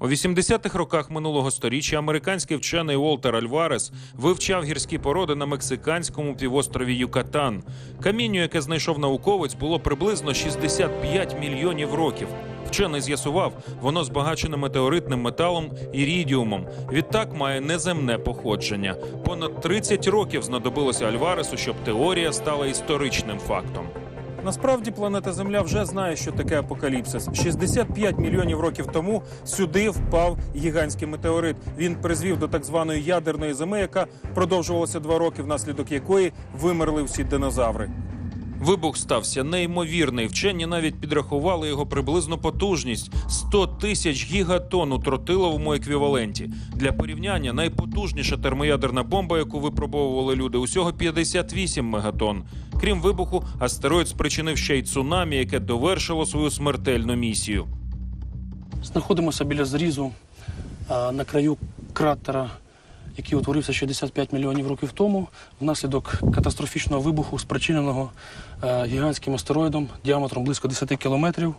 У 80-х роках минулого сторіччя американський вчений Уолтер Альварес вивчав гірські породи на мексиканському півострові Юкатан. Камінню, яке знайшов науковець, було приблизно 65 мільйонів років. Вчений з'ясував, воно збагачене метеоритним металом ірідіумом. Відтак має неземне походження. Понад 30 років знадобилося Альваресу, щоб теорія стала історичним фактом. Насправді планета Земля вже знає, що таке апокаліпсис. 65 мільйонів років тому сюди впав гігантський метеорит. Він призвів до так званої ядерної зими, яка продовжувалася два роки, внаслідок якої вимерли всі динозаври. Вибух стався неймовірний. Вчені навіть підрахували його приблизну потужність 100 тисяч гігатон у тротиловому еквіваленті. Для порівняння найпотужніша термоядерна бомба, яку випробовували люди, усього 58 мегатон. Крім вибуху, астероїд спричинив ще й цунамі, яке довершило свою смертельну місію. Знаходимося біля зрізу на краю кратера, який утворився 65 мільйонів років тому, внаслідок катастрофічного вибуху, спричиненого гігантським астероїдом діаметром близько 10 кілометрів,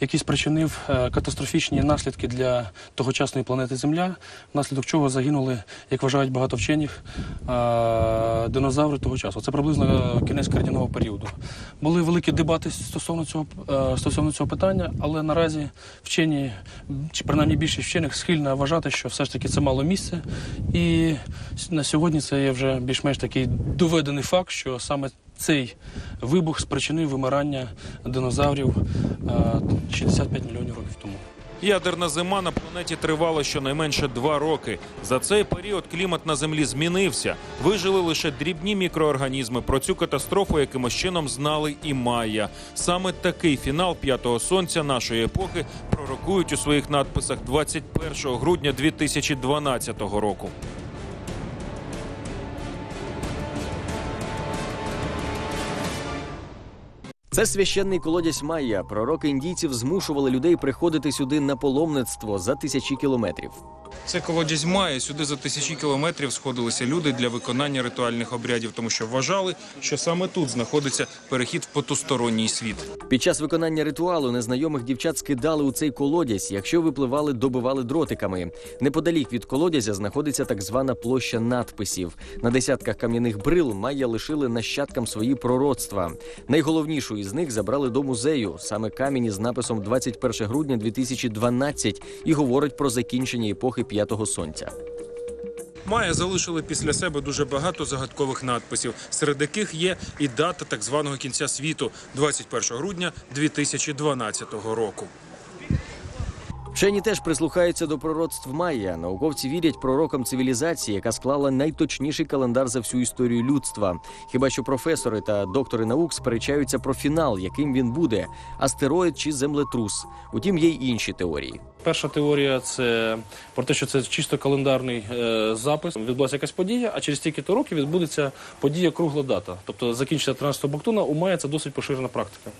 який спричинив е, катастрофічні наслідки для тогочасної планети Земля, внаслідок чого загинули, як вважають багато вчених, е, динозаври того часу. Це приблизно е, кінець кардінового періоду. Були великі дебати стосовно цього, стосовно цього питання, але наразі вчені, чи принаймні більшість вчених, схильна вважати, що все ж таки це мало місце. І на сьогодні це є вже більш-менш такий доведений факт, що саме цей вибух спричинив вимирання динозаврів е, 65 мільйонів років тому. Ядерна зима на планеті тривала щонайменше два роки. За цей період клімат на землі змінився. Вижили лише дрібні мікроорганізми. Про цю катастрофу якимось чином знали і майя. Саме такий фінал п'ятого сонця нашої епохи пророкують у своїх надписах 21 грудня 2012 року. Це священний колодязь Майя. Пророки індійців змушували людей приходити сюди на паломництво за тисячі кілометрів. Це колодязь Майя. Сюди за тисячі кілометрів сходилися люди для виконання ритуальних обрядів, тому що вважали, що саме тут знаходиться перехід в потусторонній світ. Під час виконання ритуалу незнайомих дівчат скидали у цей колодязь, якщо випливали, добивали дротиками. Неподалік від колодязя знаходиться так звана площа надписів. На десятках кам'яних брил Майя лишили нащадкам свої пророцтва. Найголовнішу із них забрали до музею. Саме камінь із написом 21 грудня 2012 і говорить про закінчення епохи п'ятого сонця. Майя залишили після себе дуже багато загадкових надписів, серед яких є і дата так званого кінця світу 21 грудня 2012 року. Вчені теж прислухаються до пророцтв Майя. Науковці вірять пророкам цивілізації, яка склала найточніший календар за всю історію людства. Хіба що професори та доктори наук сперечаються про фінал, яким він буде астероїд чи землетрус. Утім, є й інші теорії. Перша теорія це про те, що це чисто календарний е, запис. Відбулася якась подія, а через стільки-то років відбудеться подія кругла дата. Тобто закінчиться 13 Бактуна у Майя це досить поширена практика.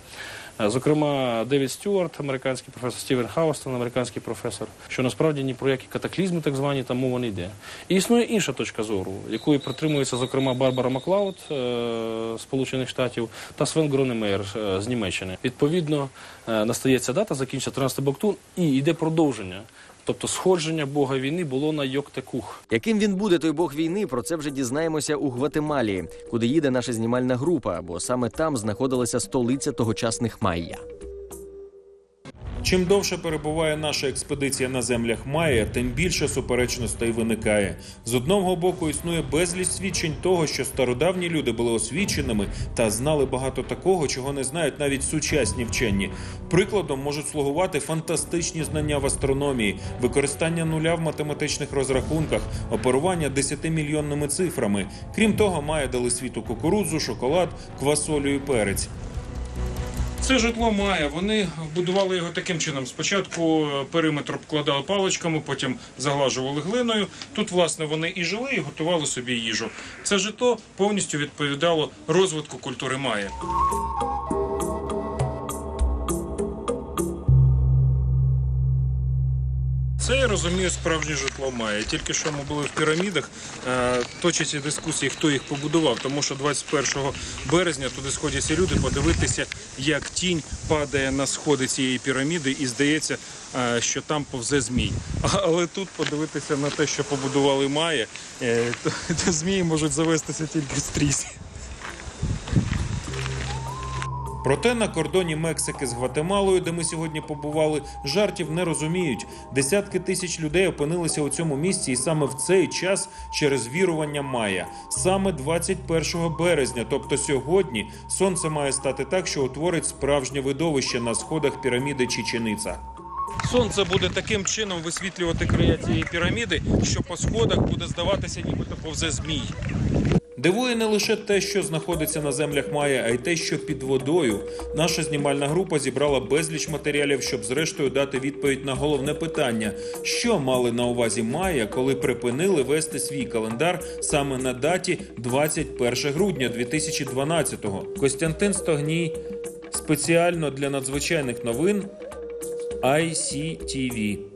Е, Зокрема, Девід Стюарт, американський професор, Стівен Хаустон, американський професор, що насправді ні про які катаклізми, так звані, там мова не йде. І існує інша точка зору, якої притримується, зокрема, Барбара Маклауд е, Сполучених Штатів та Свен Гронемейер е, з Німеччини. Відповідно, настається дата, закінчиться 13 Бактун, і йде продовження. Тобто сходження Бога війни було на Йоктекух. Яким він буде той бог війни, про це вже дізнаємося у Гватемалі, куди їде наша знімальна група, бо саме там знаходилася столиця тогочасних Майя. Чим довше перебуває наша експедиція на землях Майя, тим більше суперечностей виникає. З одного боку існує безліч свідчень того, що стародавні люди були освіченими та знали багато такого, чого не знають навіть сучасні вчені. Прикладом можуть слугувати фантастичні знання в астрономії, використання нуля в математичних розрахунках, оперування 10-мільйонними цифрами. Крім того, Майя дали світу кукурудзу, шоколад, квасолю і перець. Це житло має. Вони будували його таким чином. Спочатку е, периметр обкладали паличками, потім заглажували глиною. Тут, власне, вони і жили, і готували собі їжу. Це житло повністю відповідало розвитку культури Майя. Це я розумію справжнє житло має. Тільки що ми були в пірамідах, е, точаться дискусії, хто їх побудував, тому що 21 березня туди сходяться люди подивитися, як тінь падає на сходи цієї піраміди, і здається, е, що там повзе змій. Але тут подивитися на те, що побудували Майя, е, то, змії можуть завестися тільки з трісі. Проте на кордоні Мексики з Гватемалою, де ми сьогодні побували, жартів не розуміють. Десятки тисяч людей опинилися у цьому місці, і саме в цей час через вірування Майя. Саме 21 березня, тобто сьогодні, сонце має стати так, що утворить справжнє видовище на сходах піраміди Чічениця. Сонце буде таким чином висвітлювати края цієї піраміди, що по сходах буде здаватися, нібито повзе змій. Дивує не лише те, що знаходиться на землях Майя, а й те, що під водою. Наша знімальна група зібрала безліч матеріалів, щоб зрештою дати відповідь на головне питання: що мали на увазі Майя, коли припинили вести свій календар саме на даті 21 грудня 2012-го. Костянтин Стогній спеціально для надзвичайних новин ICTV.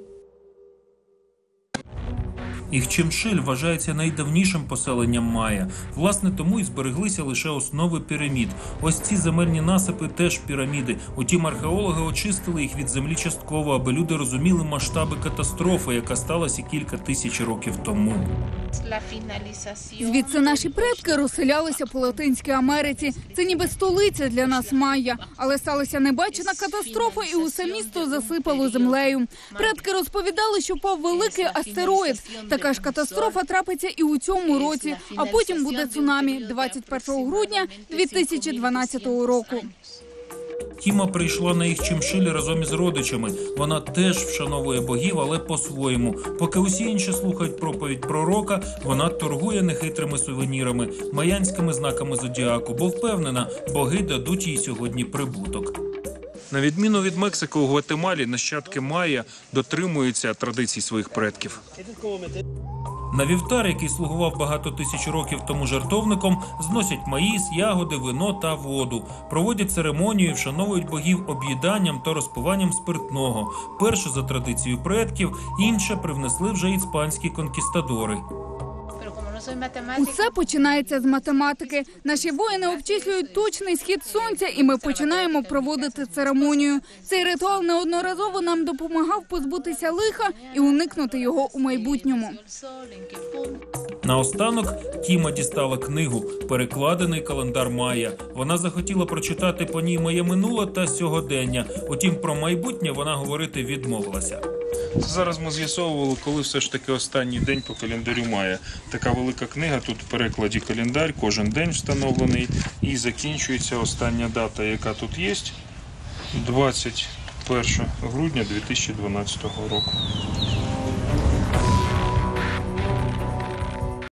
Іхчемшиль вважається найдавнішим поселенням Майя. Власне, тому й збереглися лише основи пірамід. Ось ці земельні насипи теж піраміди. Утім, археологи очистили їх від землі частково, аби люди розуміли масштаби катастрофи, яка сталася кілька тисяч років тому. Звідси наші предки розселялися по Латинській Америці. Це ніби столиця для нас Майя. Але сталася небачена катастрофа, і усе місто засипало землею. Предки розповідали, що впав великий астероїд. Така ж катастрофа трапиться і у цьому році. А потім буде цунамі 21 грудня 2012 року. Тіма прийшла на їх чимшилі разом із родичами. Вона теж вшановує богів, але по-своєму. Поки усі інші слухають проповідь пророка, вона торгує нехитрими сувенірами, маянськими знаками зодіаку, бо впевнена, боги дадуть їй сьогодні прибуток. На відміну від Мексики, у Гватемалі нащадки Майя дотримуються традицій своїх предків. На вівтар, який слугував багато тисяч років тому жертовником, зносять маїс, ягоди, вино та воду, проводять церемонію, вшановують богів об'їданням та розпиванням спиртного. Перше за традицією предків, інше привнесли вже іспанські конкістадори. Усе починається з математики. Наші воїни обчислюють точний схід сонця, і ми починаємо проводити церемонію. Цей ритуал неодноразово нам допомагав позбутися лиха і уникнути його у майбутньому. Наостанок Тіма дістала книгу Перекладений календар Майя. Вона захотіла прочитати по ній моє минуле та сьогодення. Утім, про майбутнє вона говорити відмовилася. Зараз ми з'ясовували, коли все ж таки останній день по календарю має. Така велика книга. Тут в перекладі календар, кожен день встановлений. І закінчується остання дата, яка тут є. 21 грудня 2012 року.